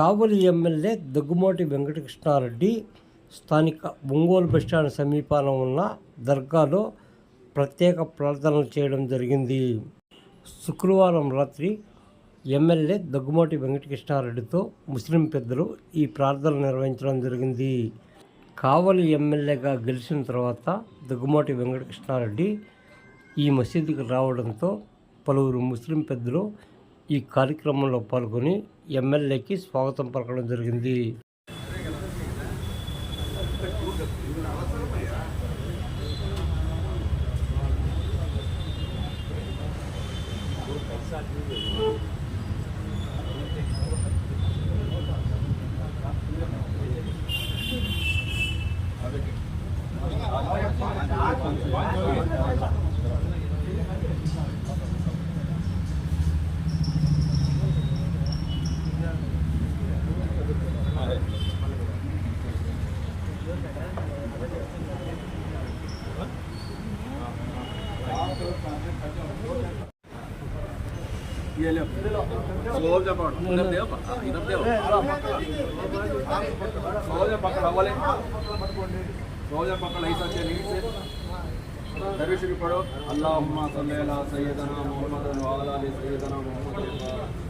కావలి MLA దగ్గుమోటి Venkatakrishna Reddy స్థానిక Ongole bus stand సమీపాన ఉన్న దర్గాలో ప్రత్యేక ప్రార్థనలు చేయడం జరిగింది. శుక్రవారం రాత్రి ఎమ్మెల్యే దగ్గుమోటి వెంకటకృష్ణారెడ్డితో ముస్లిం పెద్దలు ఈ ప్రార్థన నిర్వహించడం జరిగింది. కావలి ఎమ్మెల్యేగా గెలిచిన తర్వాత దగ్గుమోటి వెంకటకృష్ణారెడ్డి ఈ మసీదుకి రావడంతో పలువురు ముస్లిం పెద్దలు ఈ కార్యక్రమంలో పాల్గొని ఎమ్మెల్యేకి స్వాగతం పలకడం జరిగింది. ये స్లోప్ చెప్పండి ఇద్దరు దేవ ఇద్దరు దేవ స్లో చెప్పక్కడ అవ్వాలి స్లో చెప్పక్కడ ఐస్ వచ్చే నీడ్స్ సర్వీస్ ఇప్పుడు అల్లా అమ్మ సల్లేలా సయ్యదనా మొహమ్మద్ వాలా సయ్యదనా మొహమ్మద్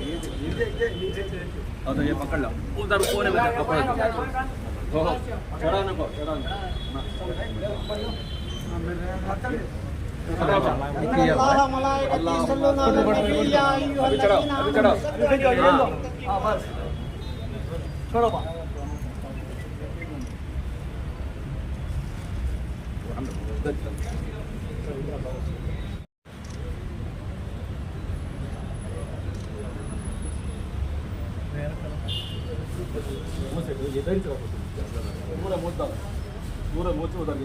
तो ये पकड़ लो उधर कोने में पकड़ लो हो हो चढ़ा ना को चढ़ा ना अल्लाह मलाइका तिसल्लो ना नबी या अभी चढ़ाओ अभी चढ़ाओ हाँ बस छोड़ो बा हम నిర్ధారించకపోతుంది దూరం మోస్తాం దూరం మోచి పోతాం